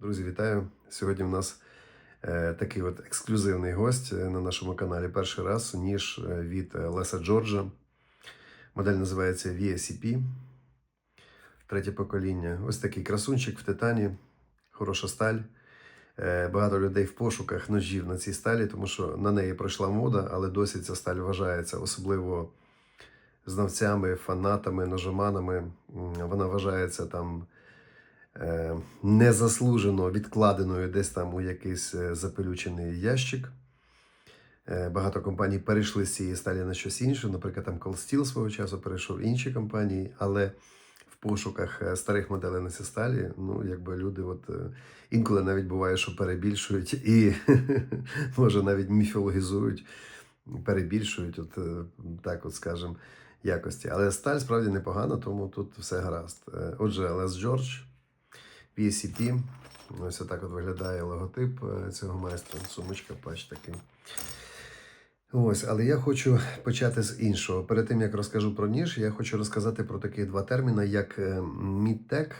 Друзі, вітаю! Сьогодні в нас е, такий от ексклюзивний гость е, на нашому каналі перший раз, ніж е, від е, Леса Джорджа. Модель називається VSCP. Третє покоління. Ось такий красунчик в титані, хороша сталь. Е, Багато людей в пошуках ножів на цій сталі, тому що на неї пройшла мода, але досі ця сталь вважається особливо знавцями, фанатами, ножоманами. Вона вважається там незаслужено відкладеною десь там у якийсь е, запелючений ящик. Е, Багато компаній перейшли з цієї сталі на щось інше. Наприклад, там Steel свого часу перейшов інші компанії, але в пошуках е, старих моделей на цій сталі, ну, якби люди, от е, інколи навіть буває, що перебільшують і може навіть міфологізують, перебільшують, от е, так, от скажемо, якості. Але сталь справді непогана, тому тут все гаразд. Е, Отже, Лес Джордж, PCP. Ось так от виглядає логотип е, цього майстра. Сумочка, пач такий. Ось, але я хочу почати з іншого. Перед тим як розкажу про ніж, я хочу розказати про такі два терміни, як е, мідтек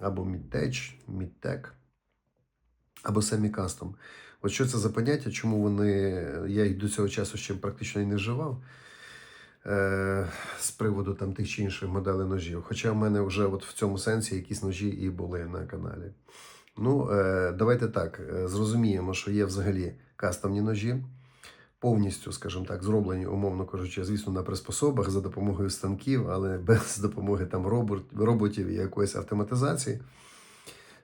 або мідтеч, мідтек або семікастом. От що це за поняття, чому вони. Я їх до цього часу ще практично і не вживав. Е, з приводу там тих чи інших моделей ножів. Хоча в мене вже от в цьому сенсі якісь ножі і були на каналі. Ну, е, давайте так, е, зрозуміємо, що є взагалі кастомні ножі, повністю, скажімо так, зроблені, умовно кажучи, звісно, на приспособах за допомогою станків, але без допомоги там роботів і якоїсь автоматизації.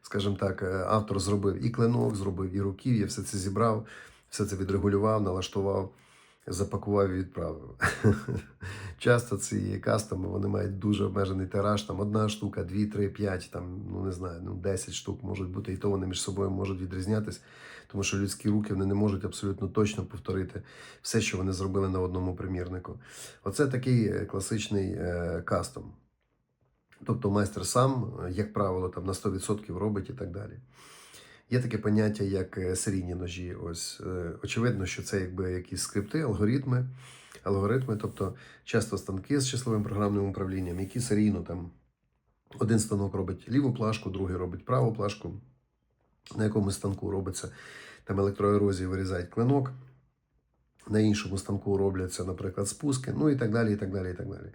Скажімо так, автор зробив і клинок, зробив і руків'я, все це зібрав, все це відрегулював, налаштував, запакував і відправив. Часто ці кастоми вони мають дуже обмежений тираж, там одна штука, дві, три, п'ять, там, ну не знаю, ну 10 штук можуть бути, і то вони між собою можуть відрізнятись, тому що людські руки вони не можуть абсолютно точно повторити все, що вони зробили на одному примірнику. Оце такий е, класичний е, кастом. Тобто майстер сам, е, як правило, там на 100% робить і так далі. Є таке поняття, як е, серійні ножі. Ось е, очевидно, що це якби якісь скрипти, алгоритми, алгоритми, тобто часто станки з числовим програмним управлінням, які серійно там один станок робить ліву плашку, другий робить праву плашку, на якомусь станку робиться там електроерозії, вирізають клинок. На іншому станку робляться, наприклад, спуски, ну і так далі, і так далі, і так далі.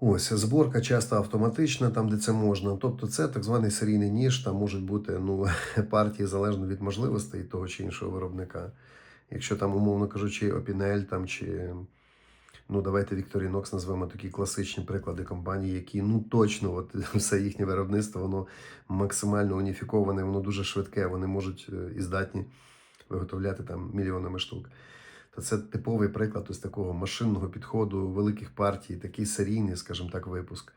Ось зборка часто автоматична, там де це можна. Тобто, це так званий серійний ніж. Там можуть бути ну, партії залежно від можливостей того чи іншого виробника. Якщо там, умовно кажучи, Opinel там чи ну давайте Victorinox назвемо такі класичні приклади компаній, які ну точно, от все їхнє виробництво, воно максимально уніфіковане, воно дуже швидке. Вони можуть е, і здатні виготовляти там мільйонами штук то це типовий приклад ось такого машинного підходу великих партій, такий серійний, скажімо так, випуск.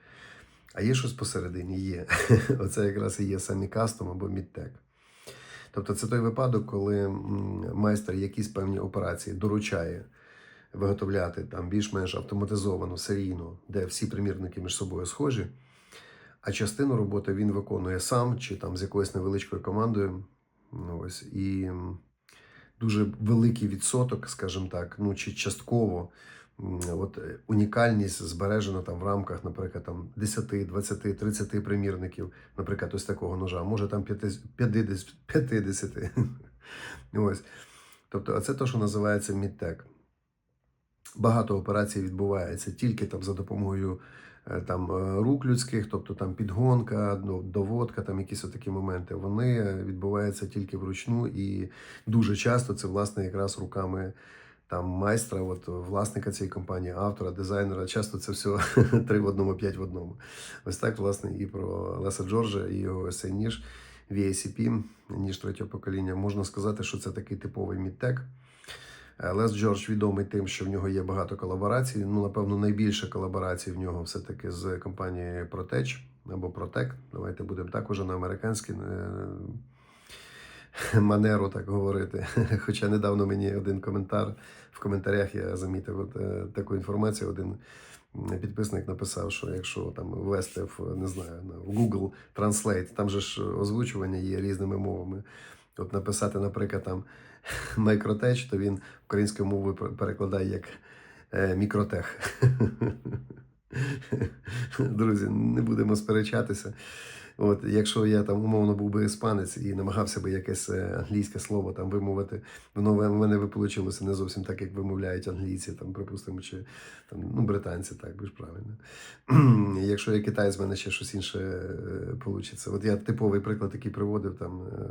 А є щось посередині, є. Оце якраз і є самі кастом або мідтек. Тобто це той випадок, коли майстер якісь певні операції доручає виготовляти там більш-менш автоматизовано, серійно, де всі примірники між собою схожі, а частину роботи він виконує сам чи там з якоюсь невеличкою командою. Ну, Ось, і дуже великий відсоток, скажімо так, ну чи частково. От е, унікальність збережена там в рамках, наприклад, там 10, 20, 30 примірників, наприклад, ось такого ножа, може там 50, 50. 50. Ось. Тобто, це те, що називається мідтек. Багато операцій відбувається тільки там за допомогою там е, рук людських, тобто там підгонка, ну, доводка, там якісь такі моменти. Вони е, відбуваються тільки вручну, і дуже часто це власне якраз руками там майстра, от власника цієї компанії, автора, дизайнера. Часто це все три в одному, п'ять в одному. Ось так, власне, і про Леса Джорджа і його ось цей ніж VACP, ніж третього покоління. Можна сказати, що це такий типовий мідтек. Лес Джордж відомий тим, що в нього є багато колаборацій. Ну, напевно, найбільше колаборацій в нього все-таки з компанією Protech або Protec. Давайте будемо так уже на американській е, манеру так говорити. Хоча недавно мені один коментар в коментарях я замітив от, е, таку інформацію. Один підписник написав, що якщо там ввести в не знаю в Google Translate, там же ж озвучування є різними мовами. От написати, наприклад, там Микротеч, то він українською мовою перекладає як е, мікротех. Друзі, не будемо сперечатися. От, якщо я там умовно був би іспанець і намагався би якесь е, англійське слово там вимовити, воно в мене би вийшло не зовсім так, як вимовляють англійці, там, припустимо, чи там, ну, британці, так більш правильно. якщо я китаєць, в мене ще щось інше вийде. От я типовий приклад, який приводив, там, е,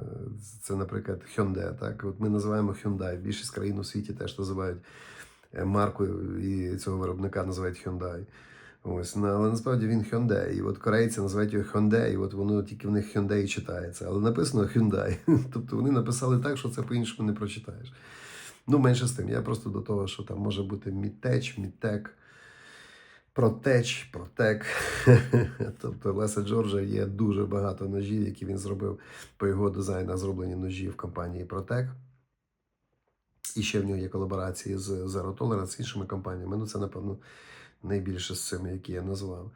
це, наприклад, Hyundai. Так? От ми називаємо Hyundai. Більшість країн у світі теж називають е, маркою і цього виробника називають Hyundai. Ось, ну, але насправді він Hyundai. І от корейці називають його Hyundai, і от воно тільки в них Hyundai читається. Але написано Hyundai. Тобто вони написали так, що це по-іншому не прочитаєш. Ну, менше з тим. Я просто до того, що там може бути Мітеч, Мітек, Протеч, Протек. тобто Леса Джорджа є дуже багато ножів, які він зробив по його дизайну, зроблені ножі в компанії Протек. І ще в нього є колаборації з Zero Tolerance, з іншими компаніями. Ну, це, напевно, найбільше з цими, які я назвав.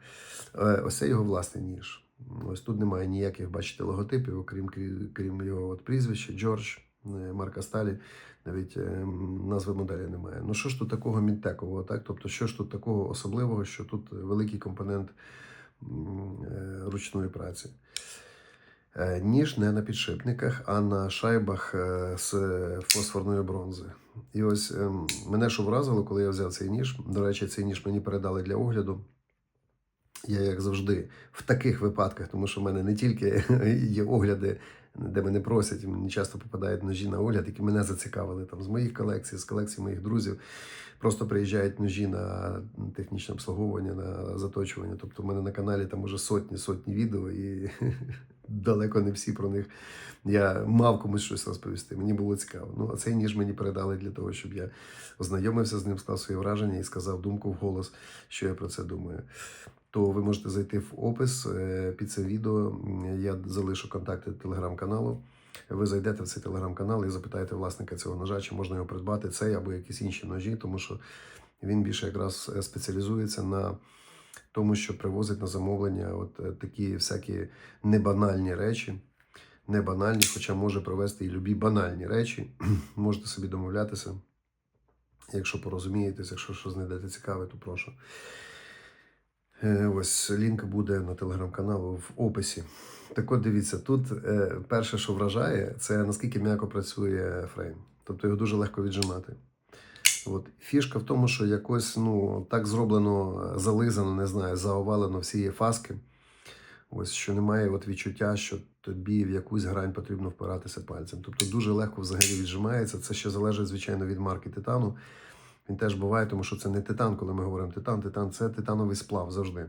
Е, Ось це його власний ніж. Ось тут немає ніяких, бачите, логотипів, окрім крім його от прізвища, Джордж, е, Марка Сталі, навіть е, назви моделі немає. Ну що ж тут такого мінтекового, так? Тобто, що ж тут такого особливого, що тут великий компонент е, ручної праці. Е, Ніж не на підшипниках, а на шайбах е, з фосфорної бронзи. І ось ем, мене що вразило, коли я взяв цей ніж. До речі, цей ніж мені передали для огляду. Я, як завжди, в таких випадках, тому що в мене не тільки є огляди, де мене просять, мені часто попадають ножі на огляд, які мене зацікавили там з моїх колекцій, з колекцій моїх друзів. Просто приїжджають ножі на технічне обслуговування, на заточування. Тобто, в мене на каналі там уже сотні сотні відео, і далеко не всі про них. Я мав комусь щось розповісти. Мені було цікаво. Ну, а цей ніж мені передали для того, щоб я ознайомився з ним, склав свої враження і сказав думку в голос, що я про це думаю. То ви можете зайти в опис е, під це відео. Я залишу контакти телеграм-каналу. Ви зайдете в цей телеграм-канал і запитаєте власника цього ножа, чи можна його придбати, цей або якісь інші ножі, тому що він більше якраз е, спеціалізується на тому, що привозить на замовлення от е, такі всякі небанальні речі. Не банальні, хоча може провести і любі банальні речі. Можете собі домовлятися. Якщо порозумієтесь, якщо щось знайдете цікаве, то прошу. Е, Ось лінк буде на телеграм-каналу в описі. Так от дивіться, тут е, перше, що вражає, це наскільки м'яко працює фрейм. Тобто його дуже легко віджимати. От. Фішка в тому, що якось ну, так зроблено, зализано, не знаю, заовалено всі фаски. Ось що немає от відчуття, що тобі в якусь грань потрібно впиратися пальцем. Тобто дуже легко взагалі віджимається. Це ще залежить, звичайно, від марки титану. Він теж буває, тому що це не титан, коли ми говоримо титан. Титан це титановий сплав завжди.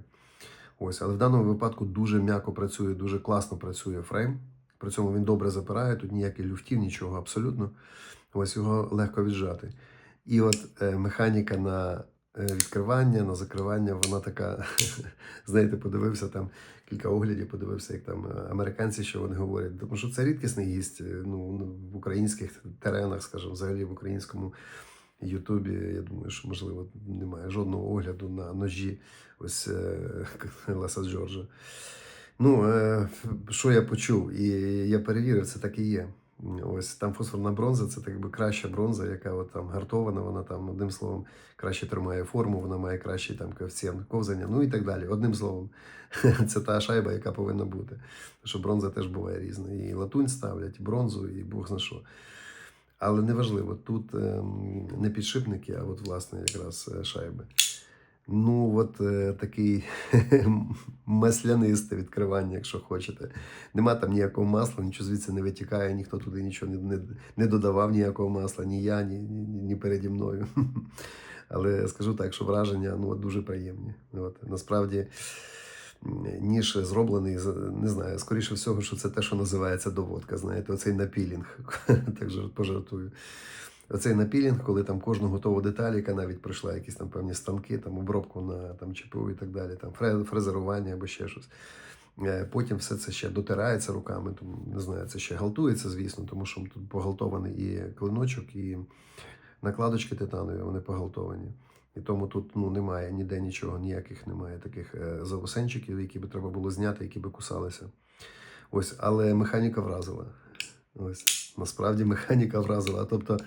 Ось, але в даному випадку дуже м'яко працює, дуже класно працює фрейм. При цьому він добре запирає, тут ніяких люфтів, нічого абсолютно. Ось його легко віджати. І от е, механіка на е, відкривання, на закривання, вона така, знаєте, подивився там кілька оглядів, подивився, як там е, американці, що вони говорять. Тому що це рідкісний гість е, ну, в українських теренах, скажімо, взагалі в українському Ютубі. Я думаю, що можливо немає жодного огляду на ножі ось Леса Джорджа. Ну, що я почув, і я перевірив, це так і є. Ось там фосфорна бронза, це так би краща бронза, яка от там гартована, вона там, одним словом, краще тримає форму, вона має кращий там коефіцієнт ковзання, ну і так далі. Одним словом, це та шайба, яка повинна бути. Тому що бронза теж буває різна. І латунь ставлять, і бронзу, і Бог зна що. Але неважливо, тут ем, не підшипники, а от власне якраз е, шайби. Ну, от е, такий маслянисте відкривання, якщо хочете. Нема там ніякого масла, нічого звідси не витікає, ніхто туди нічого не, не, не додавав ніякого масла, ні я, ні, ні, ні переді мною. Але скажу так, що враження ну, дуже приємні. От, насправді, ніж зроблений, не знаю, скоріше всього, що це те, що називається доводка. Знаєте, оцей напілінг. так же пожартую. Оцей напілінг, коли там кожну готову деталь, яка навіть пройшла якісь там певні станки, там обробку на там, ЧПУ і так далі, там фрезерування або ще щось. Е, Потім все це ще дотирається руками, тому не знаю, це ще галтується, звісно, тому що тут погалтований і клиночок, і накладочки титанові, вони погалтовані. І тому тут ну, немає ніде нічого, ніяких немає таких е, заусенчиків, які би треба було зняти, які би кусалися. Ось, але механіка вразила. Ось, насправді механіка вразила. Тобто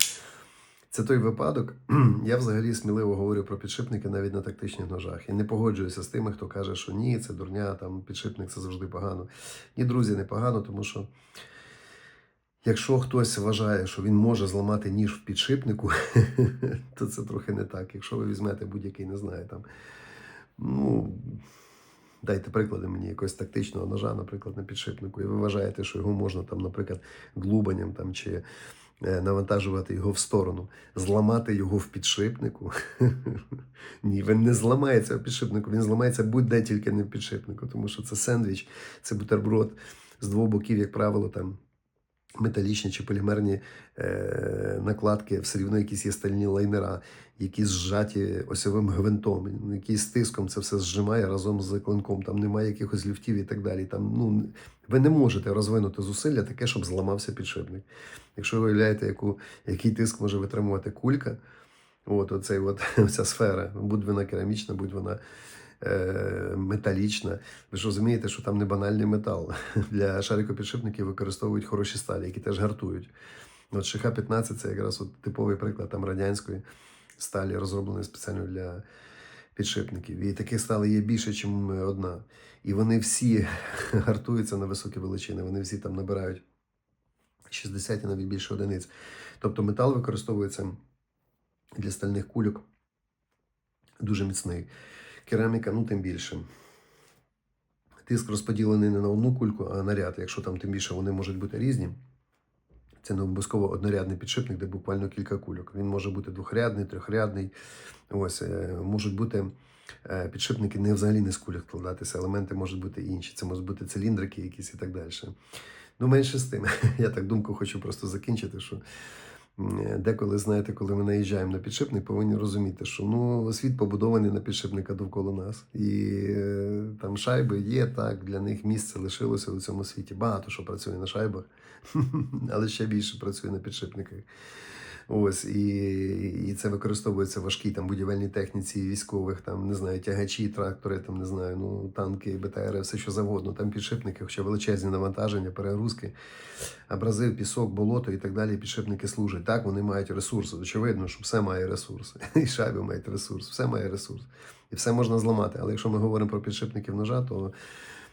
Це той випадок. Я взагалі сміливо говорю про підшипники навіть на тактичних ножах. І не погоджуюся з тими, хто каже, що ні, це дурня, там підшипник це завжди погано. Ні, друзі, не погано, тому що якщо хтось вважає, що він може зламати ніж в підшипнику, то це трохи не так. Якщо ви візьмете будь-який, не знаю, там, ну. Дайте приклади мені якогось тактичного ножа, наприклад, на підшипнику, і ви вважаєте, що його можна там, наприклад, глубанням там чи е, навантажувати його в сторону, зламати його в підшипнику. Ні, він не зламається в підшипнику, він зламається будь-де тільки не в підшипнику, тому що це сендвіч, це бутерброд з двох боків, як правило, там. Металічні чи полімерні е, накладки, все рівно якісь є стальні лайнера, які зжаті осьовим гвинтом, який з тиском це все зжимає разом з клинком. Там немає якихось люфтів і так далі. Там, ну, ви не можете розвинути зусилля таке, щоб зламався підшипник. Якщо ви уявляєте, яку, який тиск може витримувати кулька, от оцей, от, ця сфера, будь вона керамічна, будь вона металічна. Ви ж розумієте, що там не банальний метал. Для шарикопідшипників використовують хороші сталі, які теж гартують. От ШХ-15 це якраз от типовий приклад там радянської сталі, розробленої спеціально для підшипників. І таких сталей є більше, ніж одна. І вони всі гартуються на високі величини, вони всі там набирають 60 і навіть більше одиниць. Тобто метал використовується для стальних кульок дуже міцний. Кераміка, ну тим більше. Тиск розподілений не на одну кульку, а на ряд. Якщо там тим більше вони можуть бути різні. Це не обов'язково однорядний підшипник, де буквально кілька кульок. Він може бути двохрядний, трьохрядний. Ось е, можуть бути е, підшипники не взагалі не з кульок складатися, елементи можуть бути інші. Це можуть бути циліндрики якісь і так далі. Ну, менше з тим. Я так думку хочу просто закінчити, що деколи, знаєте, коли ми наїжджаємо на підшипник, повинні розуміти, що ну, світ побудований на підшипника довкола нас. І е, там шайби є, так, для них місце лишилося у цьому світі. Багато що працює на шайбах, але ще більше працює на підшипниках. Ось і, і це використовується важкій там будівельній техніці військових, там не знаю, тягачі, трактори, там не знаю, ну танки, БТР, все що завгодно. Там підшипники, хоча величезні навантаження, перегрузки, абразив, пісок, болото і так далі. Підшипники служать. Так, вони мають ресурси. Очевидно, що все має ресурси. І шайби мають ресурс, все має ресурс. І все можна зламати. Але якщо ми говоримо про підшипників ножа, то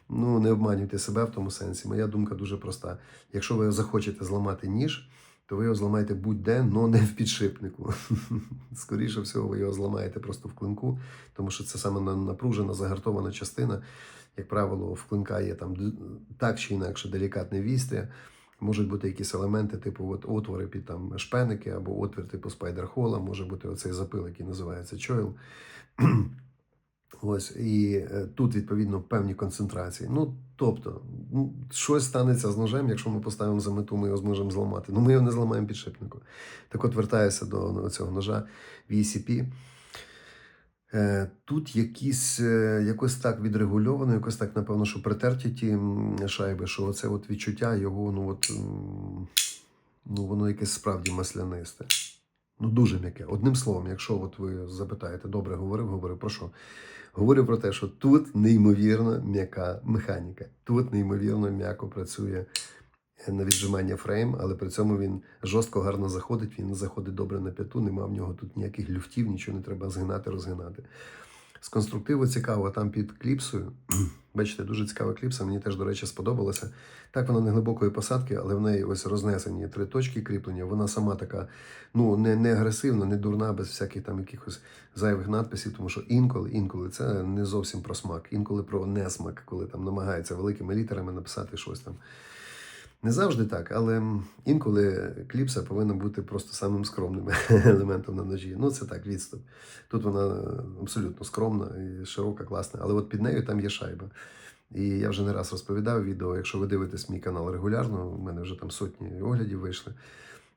ну не обманюйте себе в тому сенсі. Моя думка дуже проста. Якщо ви захочете зламати ніж то ви його зламаєте будь-де, але не в підшипнику. Скоріше всього, ви його зламаєте просто в клинку, тому що це саме на- напружена, загартована частина. Як правило, в клинка є там так чи інакше делікатне вістря. Можуть бути якісь елементи, типу от отвори під там шпеники, або отвір типу спайдер-хола, може бути оцей запил, який називається чойл. Ось і е, тут відповідно певні концентрації. Ну тобто, щось станеться з ножем, якщо ми поставимо за мету, ми його зможемо зламати. Ну ми його не зламаємо підшипнику. Так от вертаюся до ну, цього ножа VCP. Е, Тут якісь, е, якось так відрегульовано, якось так, напевно, що притерті ті шайби, що оце от відчуття його, ну от ну, воно якесь справді маслянисте. Ну, дуже м'яке. Одним словом, якщо от ви запитаєте, добре говорив, говорив про що? Говорю про те, що тут неймовірно м'яка механіка. Тут неймовірно м'яко працює на віджимання фрейм, але при цьому він жорстко гарно заходить, він заходить добре на п'яту, нема в нього тут ніяких люфтів, нічого не треба згинати, розгинати. З конструктиву цікаво, там під кліпсою. Бачите, дуже цікава кліпса, мені теж, до речі, сподобалася. Так, вона не глибокої посадки, але в неї ось рознесені три точки кріплення. Вона сама така, ну, не, не агресивна, не дурна, без всяких там якихось зайвих надписів, тому що інколи, інколи це не зовсім про смак, інколи про несмак, коли там намагаються великими літерами написати щось там. Не завжди так, але інколи кліпса повинна бути просто самим скромним елементом на ножі. Ну, це так, відступ. Тут вона абсолютно скромна і широка, класна, але от під нею там є шайба. І я вже не раз розповідав відео, якщо ви дивитесь мій канал регулярно, у мене вже там сотні оглядів вийшли.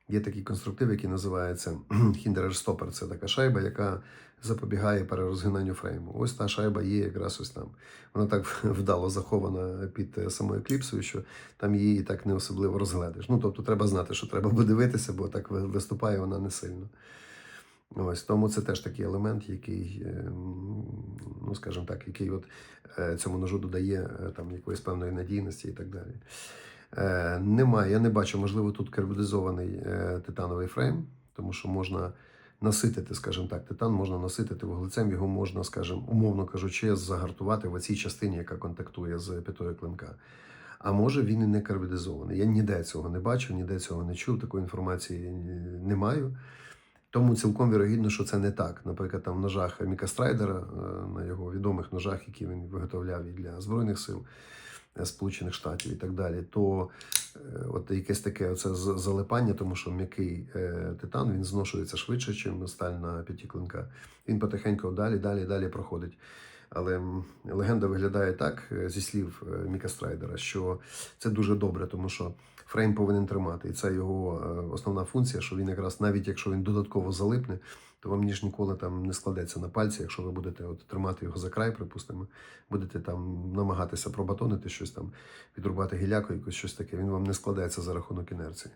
Є такий конструктив, який називається Hinderer Stopper. Це така шайба, яка запобігає перерозгинанню фрейму. Ось та шайба є якраз ось там. Вона так вдало захована під е, самою кліпсою, що там її так не особливо розгледиш. Ну, тобто треба знати, що треба подивитися, бо так виступає вона не сильно. Ось тому це теж такий елемент, який, е, ну скажімо так, який от е, цьому ножу додає е, там якоїсь певної надійності і так далі. Немає, я не бачу, можливо, тут карбонізований титановий фрейм, тому що можна наситити, скажімо так, титан можна наситити вуглецем, його можна, скажімо, умовно кажучи, загартувати в цій частині, яка контактує з п'ятою клинка. А може він і не карбідизований. Я ніде цього не бачив, ніде цього не чув, такої інформації не маю. Тому цілком вірогідно, що це не так. Наприклад, там в ножах Міка Страйдера, е, на його відомих ножах, які він виготовляв і для Збройних сил е, Сполучених Штатів і так далі, то е, от якесь таке оце залипання, тому що м'який е, титан він зношується швидше, ніж сталь на п'яті клинка. Він потихеньку далі, далі, далі проходить. Але легенда виглядає так, е, зі слів е, Міка Страйдера, що це дуже добре, тому що фрейм повинен тримати. І це його е, основна функція, що він якраз навіть якщо він додатково залипне, то вам ніж ніколи там не складеться на пальці, якщо ви будете от, тримати його за край, припустимо, будете там намагатися пробатонити щось там, відрубати гіляку, якось щось таке, він вам не складеться за рахунок інерції.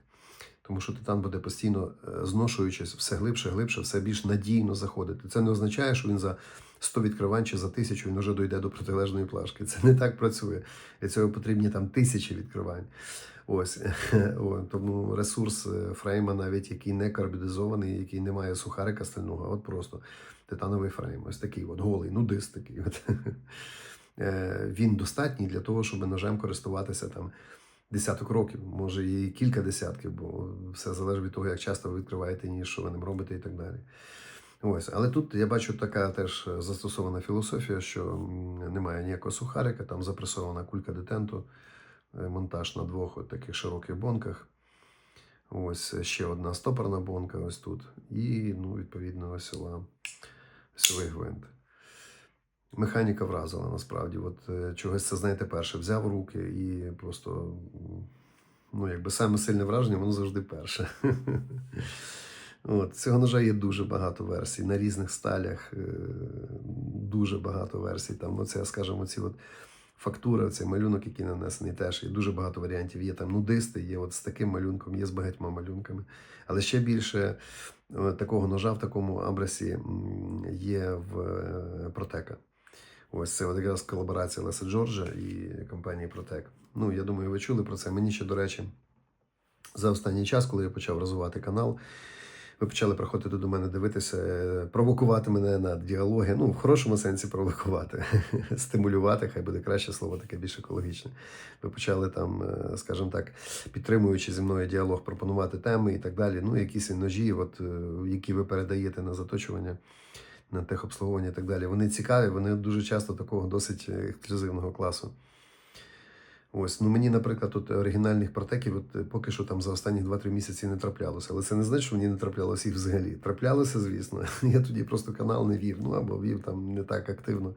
Тому що титан буде постійно е, зношуючись все глибше, глибше, все більш надійно заходити. Це не означає, що він за 100 відкривань чи за тисячу він вже дойде до протилежної плашки. Це не так працює. Для цього потрібні там тисячі відкривань. Ось тому ресурс е, фрейма, навіть який не карбідизований, який не має сухарика стального, от просто титановий фрейм. Ось такий от голий, нудист такий. От. Е, Він достатній для того, щоб ножем користуватися там десяток років, може і кілька десятків, бо все залежить від того, як часто ви відкриваєте ніж, що ви ним робите і так далі. Ось, але тут я бачу така теж застосована філософія, що немає ніякого сухарика, там запресована кулька детенту, е, монтаж на двох от таких широких бонках. Ось ще одна стопорна бонка, ось тут. І, ну, відповідно, осьова, осьовий гвинт. Механіка вразила насправді. От е, чогось це, знаєте, перше взяв руки і просто, ну, якби саме сильне враження, воно завжди перше. От, цього ножа є дуже багато версій на різних сталях, е, дуже багато версій. Там, оце, скажімо, ці от фактури, цей малюнок, який нанесений, теж є дуже багато варіантів. Є там нудисти, є от з таким малюнком, є з багатьма малюнками. Але ще більше е, такого ножа в такому абресі є в Протека. Ось це от якраз колаборація Леса Джорджа і компанії Протек. Ну, я думаю, ви чули про це. Мені ще, до речі, за останній час, коли я почав розвивати канал, ви почали приходити до мене дивитися, е, провокувати мене на діалоги. Ну, в хорошому сенсі провокувати, стимулювати, хай буде краще слово, таке більш екологічне. Ви почали там, е, скажімо так, підтримуючи зі мною діалог, пропонувати теми і так далі. Ну, якісь ножі, от, е, які ви передаєте на заточування, на техобслуговування і так далі. Вони цікаві, вони дуже часто такого досить ексклюзивного класу. Ось, ну мені, наприклад, тут оригінальних протеків от, е, поки що там за останні 2-3 місяці не траплялося. Але це не значить, що мені не траплялося їх взагалі. Траплялося, звісно. Я тоді просто канал не вів, ну або вів там не так активно.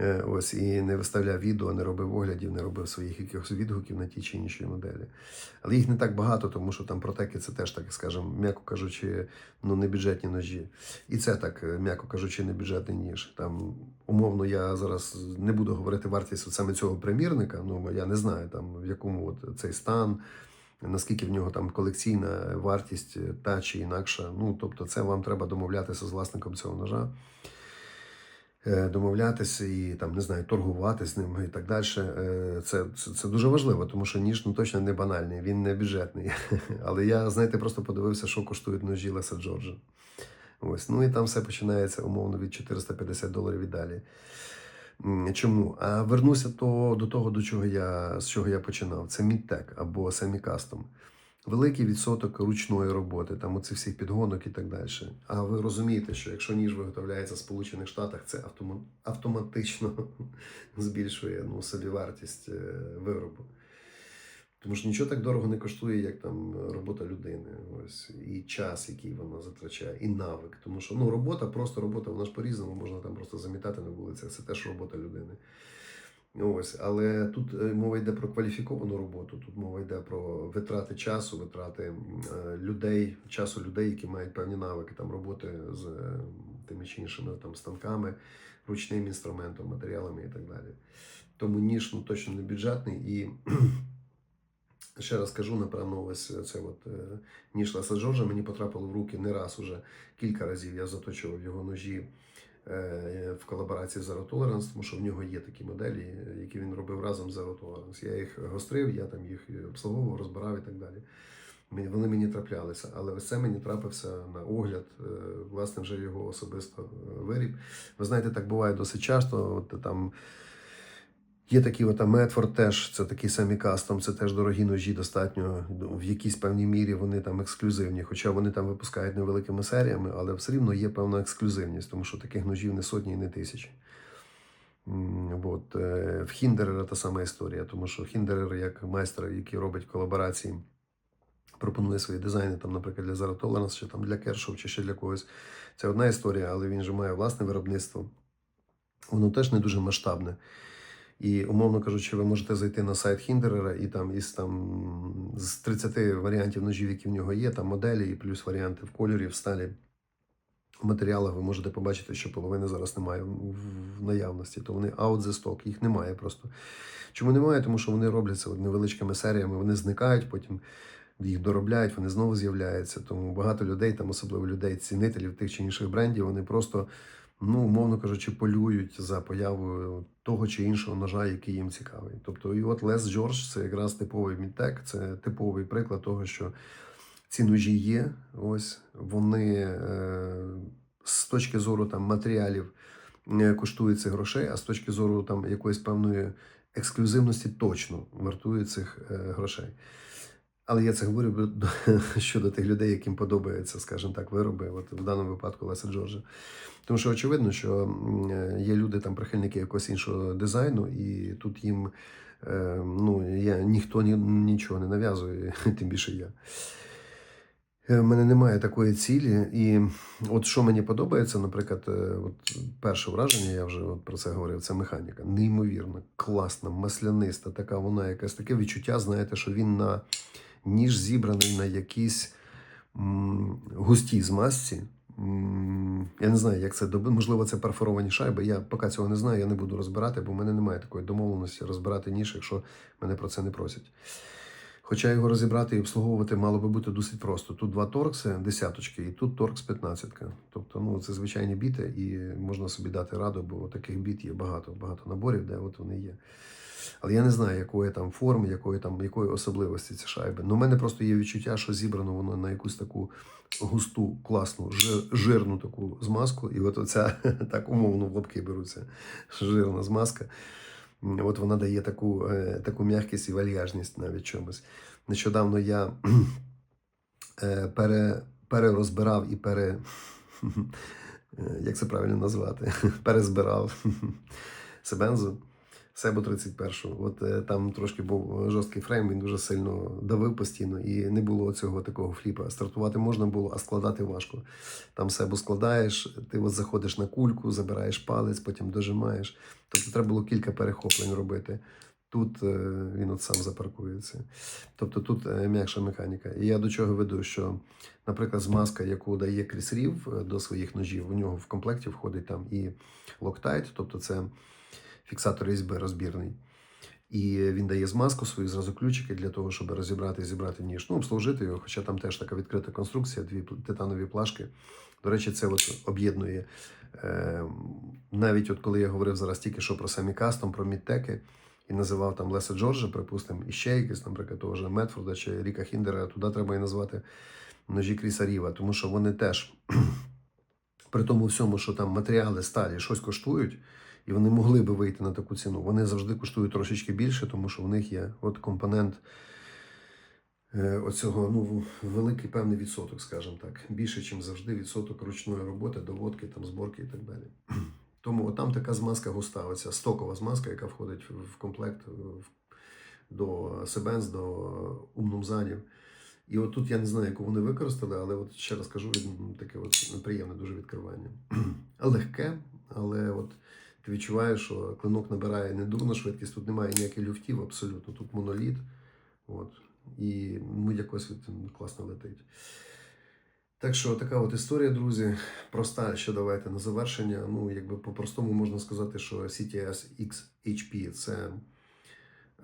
Е, Ось і не виставляв відео, не робив оглядів, не робив своїх якихось відгуків на ті чи інші моделі. Але їх не так багато, тому що там протеки це теж так, скажімо, м'яко кажучи, ну не бюджетні ножі. І це так, е, м'яко кажучи, не бюджетний ніж. Там умовно я зараз не буду говорити вартість саме цього примірника. Ну я не знаю там в якому от цей стан. Наскільки в нього там колекційна вартість е, та чи інакша. Ну, тобто, це вам треба домовлятися з власником цього ножа домовлятися і там не знаю, торгувати з ним і так далі. Е, Це, це, це дуже важливо, тому що ніж ну точно не банальний, він не бюджетний. Але я, знаєте, просто подивився, що коштують ножі Леса Джорджа. Ось, ну і там все починається умовно від 450 доларів і далі. Чому? А вернуся то, до того, до чого я, з чого я починав. Це Мідтек або семікастом. Великий відсоток ручної роботи, там оцих всіх підгонок і так далі. А ви розумієте, що якщо ніж виготовляється в Сполучених Штатах, це автома- автоматично збільшує ну, собівартість е, виробу. Тому що нічого так дорого не коштує, як там робота людини. Ось і час, який вона затрачає, і навик. Тому що ну, робота, просто робота, вона ж по-різному можна там просто замітати на вулицях. Це теж робота людини. Ось, але тут е, мова йде про кваліфіковану роботу. Тут мова йде про витрати часу, витрати е, людей, часу людей, які мають певні навики там роботи з е, тими чи іншими там станками, ручним інструментом, матеріалами і так далі. Тому ніж ну, точно не бюджетний і. Ще раз кажу, напевно, ось це от ніж Леса Джорджа мені потрапило в руки не раз уже кілька разів. Я заточував його ножі в колаборації з Zero Tolerance, тому що в нього є такі моделі, е, які він робив разом з Zero Tolerance. Я їх гострив, я там їх обслуговував, розбирав і так далі. Вони мені траплялися, але ось це мені трапився на огляд, е, власне, вже його особисто е, виріб. Ви знаєте, так буває досить часто. От там є такі от там Медфорд теж, це такий самий кастом, це теж дорогі ножі, достатньо в якійсь певній мірі вони там ексклюзивні. Хоча вони там випускають невеликими серіями, але все рівно є певна ексклюзивність, тому що таких ножів не сотні і не тисячі. От, е, в Хіндерера та сама історія, тому що Хіндерер, як майстер, який робить колаборації, пропонує свої дизайни, там, наприклад, для Zero Tolerance, чи там для Kershaw, чи ще для когось. Це одна історія, але він же має власне виробництво. Воно теж не дуже масштабне. І, умовно кажучи, ви можете зайти на сайт Хіндерера і там із там з 30 варіантів ножів, які в нього є, там моделі і плюс варіанти в кольорі, в сталі. В матеріалах ви можете побачити, що половини зараз немає в наявності, то вони out the stock, їх немає просто. Чому немає? Тому що вони робляться невеличкими серіями, вони зникають, потім їх доробляють, вони знову з'являються. Тому багато людей, там особливо людей, цінителів тих чи інших брендів, вони просто, ну, умовно кажучи, полюють за появою того чи іншого ножа, який їм цікавий. Тобто, і от Les George це якраз типовий мідтек, це типовий приклад того, що ці ножі є. Ось вони е, з точки зору там матеріалів не коштують цих грошей, а з точки зору там якоїсь певної ексклюзивності точно вартують цих е, грошей. Але я це говорю щодо тих людей, яким подобаються, скажімо так, вироби, от в даному випадку Леса Джорджа. Тому що очевидно, що е, є люди там прихильники якогось іншого дизайну, і тут їм е, ну, я, ніхто ні, нічого не нав'язує, тим більше я. Е, В мене немає такої цілі. І от що мені подобається, наприклад, е, от перше враження, я вже от про це говорив, це механіка. Неймовірно, класна, масляниста, така вона якась таке відчуття, знаєте, що він на ніж зібраний на якійсь м, густій змазці. Я не знаю, як це. Можливо, це перфоровані шайби. Я поки цього не знаю, я не буду розбирати, бо в мене немає такої домовленості розбирати ніж, якщо мене про це не просять. Хоча його розібрати і обслуговувати мало би бути досить просто. Тут два торкси, десяточки, і тут торкс 15. Тобто, ну це звичайні біти, і можна собі дати раду, бо таких біт є багато, багато наборів, де от вони є. Але я не знаю, якої там форми, якої там якої особливості ці шайби. Ну, у мене просто є відчуття, що зібрано воно на якусь таку густу, класну, жирну таку змазку. І от оця так умовно в лобки беруться жирна змазка. От вона дає таку, е, таку м'якість і вальяжність навіть чомусь. Нещодавно я е, пере, перерозбирав і пере. е, Як це правильно назвати? Перезбирав Себензу. Себу 31. От е, там трошки був жорсткий фрейм, він дуже сильно давив постійно, і не було цього такого фліпа. Стартувати можна було, а складати важко. Там себу складаєш, ти от заходиш на кульку, забираєш палець, потім дожимаєш. Тобто треба було кілька перехоплень робити. Тут е, він от сам запаркується. Тобто тут е, м'якша механіка. І я до чого веду, що, наприклад, змазка, яку дає Кріс Рів до своїх ножів, у нього в комплекті входить там і локтайт, тобто це фіксатор різьби розбірний. І він дає змазку свої зразу ключики для того, щоб розібрати і зібрати ніж. Ну, обслужити його, хоча там теж така відкрита конструкція, дві титанові плашки. До речі, це от об'єднує. Е, навіть от коли я говорив зараз тільки що про самі кастом, про мідтеки, і називав там Леса Джорджа, припустимо, і ще якийсь, наприклад, того ж Медфорда чи Ріка Хіндера, туди треба і назвати ножі Кріса Ріва, тому що вони теж при тому всьому, що там матеріали сталі щось коштують, і вони могли би вийти на таку ціну. Вони завжди коштують трошечки більше, тому що в них є от компонент е, оцього, ну, великий певний відсоток, скажімо так. Більше, ніж завжди, відсоток ручної роботи, доводки, там, зборки і так далі. Тому там така змазка густа, оця стокова змазка, яка входить в комплект до Себенс, до Умнумзанів. І от тут я не знаю, яку вони використали, але от ще раз кажу, таке от неприємне дуже відкривання. Легке, але от ти відчуваєш, що клинок набирає не дурно швидкість, тут немає ніяких люфтів абсолютно. Тут моноліт. От. І ну, якось він класно летить. Так що така от історія, друзі. Проста ще давайте на завершення. Ну, якби по-простому можна сказати, що CTS XHP це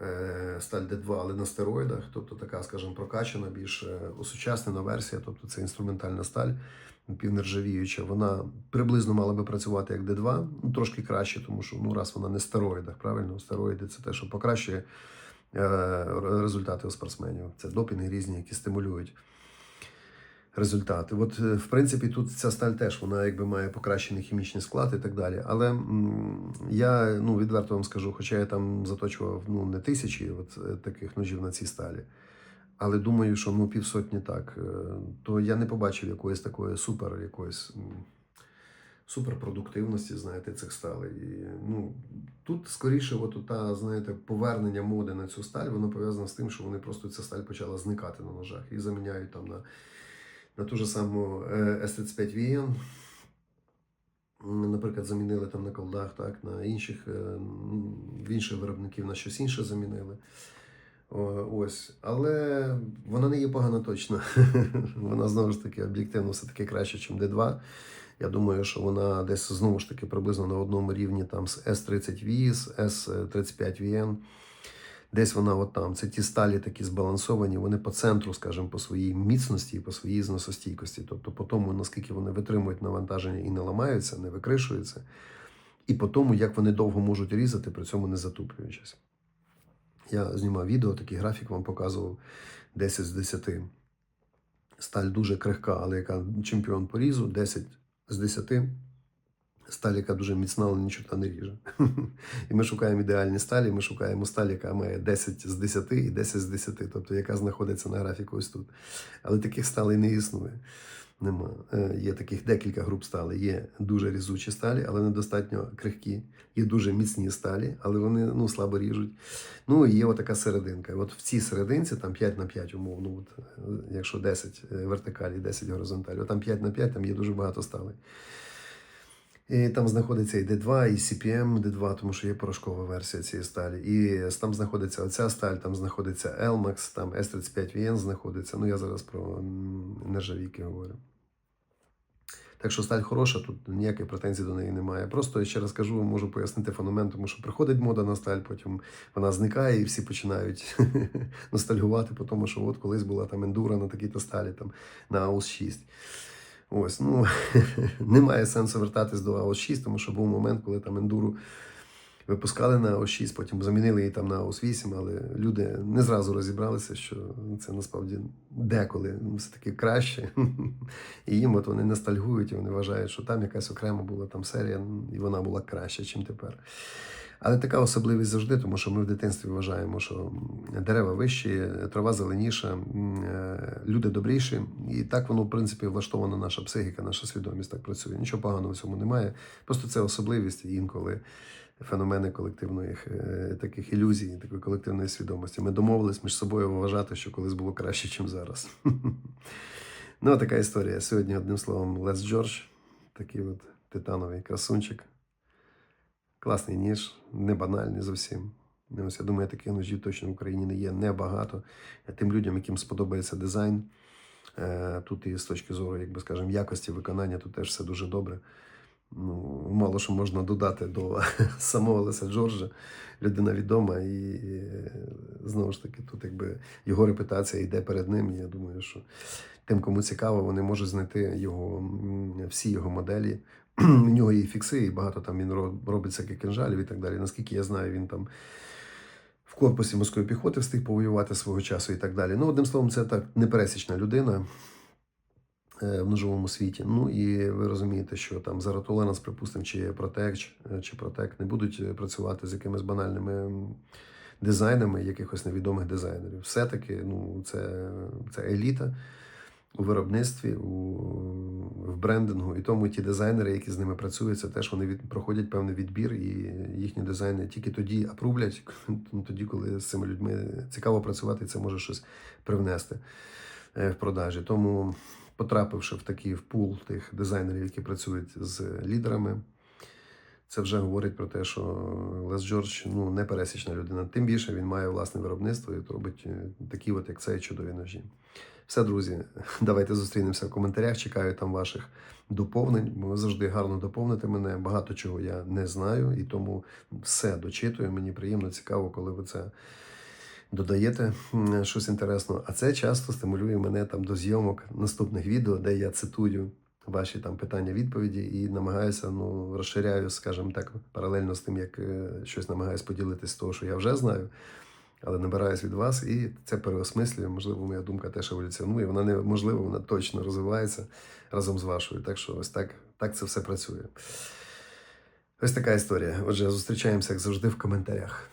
е, сталь D2, але на стероїдах, тобто така, скажімо, прокачана, більш е, осучаснена версія, тобто це інструментальна сталь, півнержавіюча. Вона приблизно мала би працювати як D2, ну трошки краще, тому що ну, раз вона не стероїдах, правильно? Стероїди це те, що покращує е, результати у спортсменів. Це допінги різні, які стимулюють результати. От, е, в принципі, тут ця сталь теж вона якби має покращений хімічний склад і так далі. Але м, я ну, відверто вам скажу, хоча я там заточував ну, не тисячі от, е, таких ножів на цій сталі. Але думаю, що ну півсотні так, е, то я не побачив якоїсь такої супер, якоїсь суперпродуктивності, знаєте, цих сталей. І, ну, тут скоріше, от та, знаєте, повернення моди на цю сталь, воно пов'язано з тим, що вони просто ця сталь почала зникати на ножах і заміняють там на, на ту ж саму е, S35 VN. Наприклад, замінили там на колдах, так, на інших, е, в інших виробників на щось інше замінили. Ось, але вона не є погана точно. вона знову ж таки об'єктивно все-таки краще, ніж D2. Я думаю, що вона десь знову ж таки приблизно на одному рівні там з S30V, з S35VN. Десь вона от там. Це ті сталі такі збалансовані, вони по центру, скажімо, по своїй міцності і по своїй зносостійкості. Тобто по тому, наскільки вони витримують навантаження і не ламаються, не викришуються, і по тому, як вони довго можуть різати, при цьому не затуплюючись. Я знімав відео, такий графік вам показував 10 з 10. Сталь дуже крихка, але яка чемпіон по різу, 10 з 10. Сталь, яка дуже міцна, але нічого не ріже. І ми шукаємо ідеальні сталі, ми шукаємо сталь, яка має 10 з 10 і 10 з 10, тобто яка знаходиться на графіку ось тут. Але таких сталей не існує. Нема. Е, Є таких декілька груп сталей. Є дуже різучі сталі, але недостатньо крихкі. Є дуже міцні сталі, але вони ну, слабо ріжуть. Ну і є отака серединка. От в цій серединці, там 5 на 5, умовно, от, е, якщо 10 вертикалі, 10 горизонталі, там 5 на 5, там є дуже багато сталей. І там знаходиться і D2, і CPM D2, тому що є порошкова версія цієї сталі. І там знаходиться оця сталь, там знаходиться Elmax, там S35VN знаходиться. Ну, я зараз про м, нержавійки говорю. Так що сталь хороша, тут ніяких претензій до неї немає. Просто я ще раз кажу, можу пояснити феномен, тому що приходить мода на сталь, потім вона зникає, і всі починають ностальгувати, по тому що от колись була там ендура на такій-то сталі, там на аус 6. Ось, ну немає сенсу вертатись до аус 6, тому що був момент, коли там ендуру випускали на AOS 6, потім замінили її там на AOS 8, але люди не зразу розібралися, що це насправді деколи ну, все-таки краще. І їм от вони ностальгують, і вони вважають, що там якась окрема була там серія, і вона була краща, ніж тепер. Але така особливість завжди, тому що ми в дитинстві вважаємо, що дерева вищі, трава зеленіша, е, люди добріші. І так воно, в принципі, влаштована наша психіка, наша свідомість так працює. Нічого поганого в цьому немає. Просто це особливість інколи феномени колективних е, таких ілюзій, такої колективної свідомості. Ми домовились між собою вважати, що колись було краще, ніж зараз. Ну, така історія. Сьогодні, одним словом, Лес Джордж, такий от титановий красунчик. Класний ніж, не банальний зовсім. Ось, я думаю, таких ножів точно в Україні не є небагато. Тим людям, яким сподобається дизайн, е, тут і з точки зору, як би скажемо, якості виконання, тут теж все дуже добре. Ну, мало що можна додати до самого Леса Джорджа. Людина відома, і знову ж таки, тут якби його репутація йде перед ним. Я думаю, що тим, кому цікаво, вони можуть знайти його всі його моделі. У нього є фікси, і багато там він ро- робить всяких кинжалів і так далі. Наскільки я знаю, він там в корпусі морської піхоти встиг повоювати свого часу і так далі. Ну, одним словом, це так непересічна людина в ножовому світі. Ну і ви розумієте, що там Заратуленас, припустимо, чи Протек, чи Протек не будуть е, працювати з якимись банальними дизайнами якихось невідомих дизайнерів. Все-таки ну, це, це еліта у виробництві, у, в брендингу. І тому ті дизайнери, які з ними працюють, це теж вони від, проходять певний відбір, і їхні дизайни тільки тоді апрублять, тоді, коли з цими людьми цікаво працювати, і це може щось привнести е, в продажі. Тому, потрапивши в такий в пул тих дизайнерів, які працюють з лідерами. Це вже говорить про те, що Лес Джордж ну, не пересічна людина. Тим більше він має власне виробництво і робить е, такі, от, як цей чудові ножі. Все, друзі, давайте зустрінемося в коментарях. Чекаю там ваших доповнень. бо Ви завжди гарно доповните мене. Багато чого я не знаю, і тому все дочитую. Мені приємно, цікаво, коли ви це додаєте щось інтересне. А це часто стимулює мене там до зйомок наступних відео, де я цитую ваші там питання, відповіді і намагаюся, ну, розширяю, скажімо так, паралельно з тим, як е, щось намагаюся поділитися з того, що я вже знаю. але набираюсь від вас, і це переосмислює. Можливо, моя думка теж еволюціонує. Вона не можливо, вона точно розвивається разом з вашою. Так що ось так, так це все працює. Ось така історія. Отже, зустрічаємося, як завжди, в коментарях.